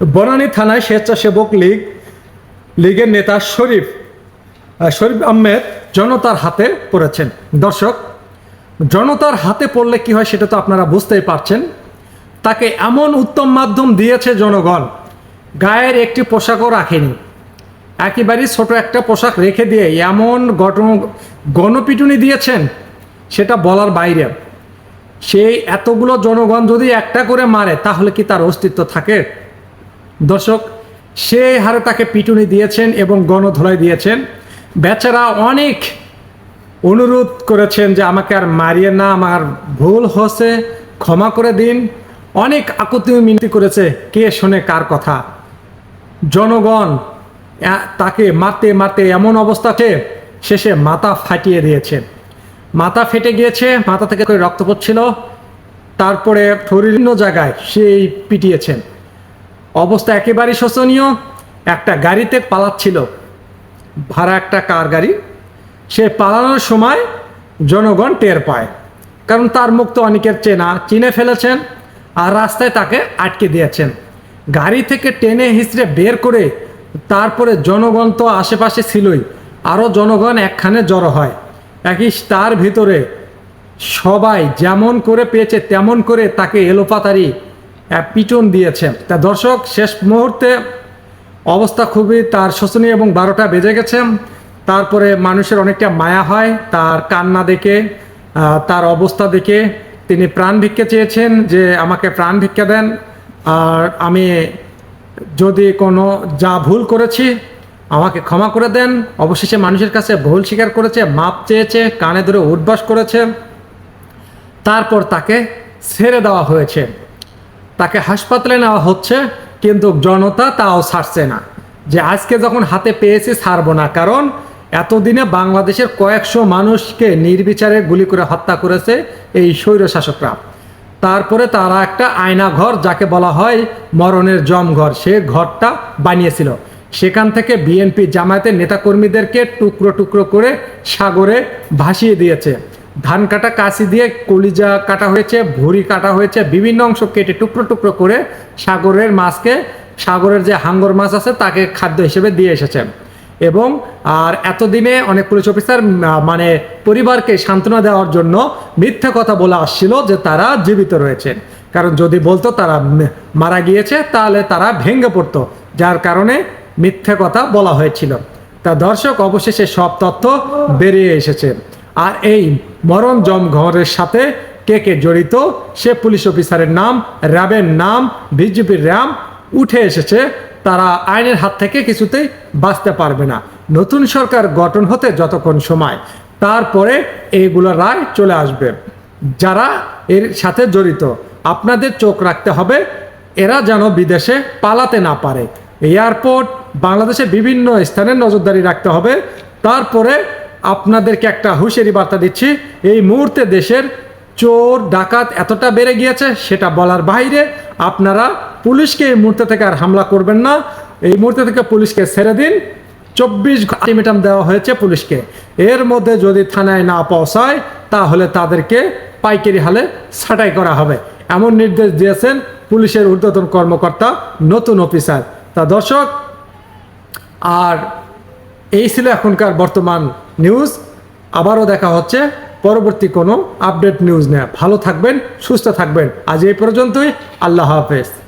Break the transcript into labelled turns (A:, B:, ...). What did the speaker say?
A: বনানী থানায় স্বেচ্ছাসেবক লীগ, লীগের নেতা শরীফ শরীফ আহমেদ জনতার হাতে পড়েছেন। দর্শক, জনতার হাতে পড়লে কি হয় সেটা তো আপনারা বুঝতেই পারছেন। তাকে এমন উত্তম মাধ্যম দিয়েছে জনগণ, গায়ের একটি পোশাকও রাখেনি। একেবারেই ছোট একটা পোশাক রেখে দিয়ে এমন ঘটন গণপিটুনি দিয়েছেন, সেটা বলার বাইরে। সেই এতগুলো জনগণ যদি একটা করে মারে, তাহলে কি তার অস্তিত্ব থাকে? দর্শক, সে হারে তাকে পিটুনি দিয়েছেন এবং গণধোলাই দিয়েছেন। বেচারা অনেক অনুরোধ করেছেন যে আমাকে আর মারিয়ে না, আমার ভুল হচ্ছে ক্ষমা করে দিন। অনেক আকুতি মিনতি করেছে, কে শোনে কার কথা। জনগণ তাকে মারতে মারতে এমন অবস্থাতে শেষে মাথা ফাটিয়ে দিয়েছে। মাথা ফেটে গিয়েছে, মাথা থেকে রক্ত পড়ছিল তারপরে বিভিন্ন জায়গায় সেই পিটিয়েছেন। অবস্থা একেবারেই শোচনীয়। একটা গাড়িতে পালাচ্ছিল। ভাড়া একটা কার গাড়ি? সে পালানোর সময় জনগণ টের পায়। কারণ তার মুখ তো অনেকের চেনা, চিনে ফেলেছেন আর রাস্তায় তাকে আটকে দিয়েছেন। গাড়ি থেকে টেনে হিসড়ে বের করে তারপরে জনগণ তো আশেপাশে ছিলই। আরও জনগণ একখানে জড়ো হয়। একই তার ভিতরে সবাই যেমন করে পেয়েছে তেমন করে তাকে এলোপাতারি পিটন দিয়েছে। তা দর্শক, শেষ মুহূর্তে অবস্থা খুবই তার শোচনীয় এবং বারোটা বেজে গেছে। তারপরে মানুষের অনেকটা মায়া হয়, তার কান্না দেখে তার অবস্থা দেখে তিনি প্রাণ ভিক্ষা চেয়েছেন যে আমাকে প্রাণ ভিক্ষা দেন। আর আমি যদি কোনো যা ভুল করেছি, আমাকে ক্ষমা করে দেন। অবশেষে মানুষের কাছে ভুল স্বীকার করেছে, মাপ চেয়েছে, কানে ধরে উদ্বাস করেছে। তারপর তাকে ছেড়ে দেওয়া হয়েছে। তাকে হাসপাতালে নেওয়া হচ্ছে, কিন্তু জনতা তাও ছাড়ছে না। যে আজকে যখন হাতে পেয়েছি, ছাড়বো না। কারণ এতদিনে বাংলাদেশের কয়েকশো মানুষকে নির্বিচারে গুলি করে হত্যা করেছে এই স্বৈরশাসকরা তারপরে তারা একটা আয়না ঘর যাকে বলা হয় মরণের জমঘর, সে ঘরটা বানিয়েছিল। সেখান থেকে বিএনপি জামায়াতের নেতাকর্মীদেরকে টুকরো টুকরো করে সাগরে ভাসিয়ে দিয়েছে। ধান কাটা, কাশি দিয়ে কলিজা কাটা হয়েছে, ভুঁড়ি কাটা হয়েছে, বিভিন্ন অংশ কেটে টুকরো টুকরো করে সাগরের মাছকে, সাগরের যে হাঙ্গর মাছ আছে তাকে খাদ্য হিসেবে দিয়ে এসেছে। এবং, আর এতদিনে অনেক পুলিশ অফিসার মানে পরিবারকে সান্ত্বনা দেওয়ার জন্য মিথ্যা কথা বলে আসছিল যে তারা জীবিত রয়েছেন কারণ যদি বলতো তারা মারা গিয়েছে, তাহলে তারা ভেঙে পড়তো, যার কারণে মিথ্যা কথা বলা হয়েছিল। তা দর্শক, অবশেষে সব তথ্য বেরিয়ে এসেছে। আর এই মরণ জমঘরের সাথে কে কে জড়িত, সে পুলিশ অফিসারের নাম, র্যাবের নাম, বিজেপির র্যাম উঠে এসেছে, তারা আইনের হাত থেকে কিছুতেই বাঁচতে পারবে না। নতুন সরকার গঠন হতে যতক্ষণ সময়, তারপরে এইগুলো রায় চলে আসবে। যারা এর সাথে জড়িত, আপনাদের চোখ রাখতে হবে, এরা যেন বিদেশে পালাতে না পারে। এয়ারপোর্ট বাংলাদেশের বিভিন্ন স্থানে নজরদারি রাখতে হবে, তারপরে আপনাদেরকে একটা হুঁশিয়ারি বার্তা দিচ্ছি। এই মুহূর্তে দেশের চোর, ডাকাত এতটা বেড়ে গিয়েছে, সেটা বলার বাইরে আপনারা পুলিশকে এই মুহূর্তে থেকে আর হামলা করবেন না। এই মুহূর্তে থেকে পুলিশকে ছেড়ে দিন। চব্বিশ আলটিমেটাম দেওয়া হয়েছে পুলিশকে। এর মধ্যে যদি থানায় না পৌঁছায়, তাহলে তাদেরকে পাইকারি হালে ছাঁটাই করা হবে। এমন নির্দেশ দিয়েছেন পুলিশের ঊর্ধ্বতন কর্মকর্তা, নতুন অফিসার। তা দর্শক, আর এই ছিল এখনকার বর্তমান নিউজ আবারও দেখা হচ্ছে পরবর্তী কোনো আপডেট নিউজ নেয়। ভালো থাকবেন, সুস্থ থাকবেন। আজ এই পর্যন্তই। আল্লাহ হাফেজ।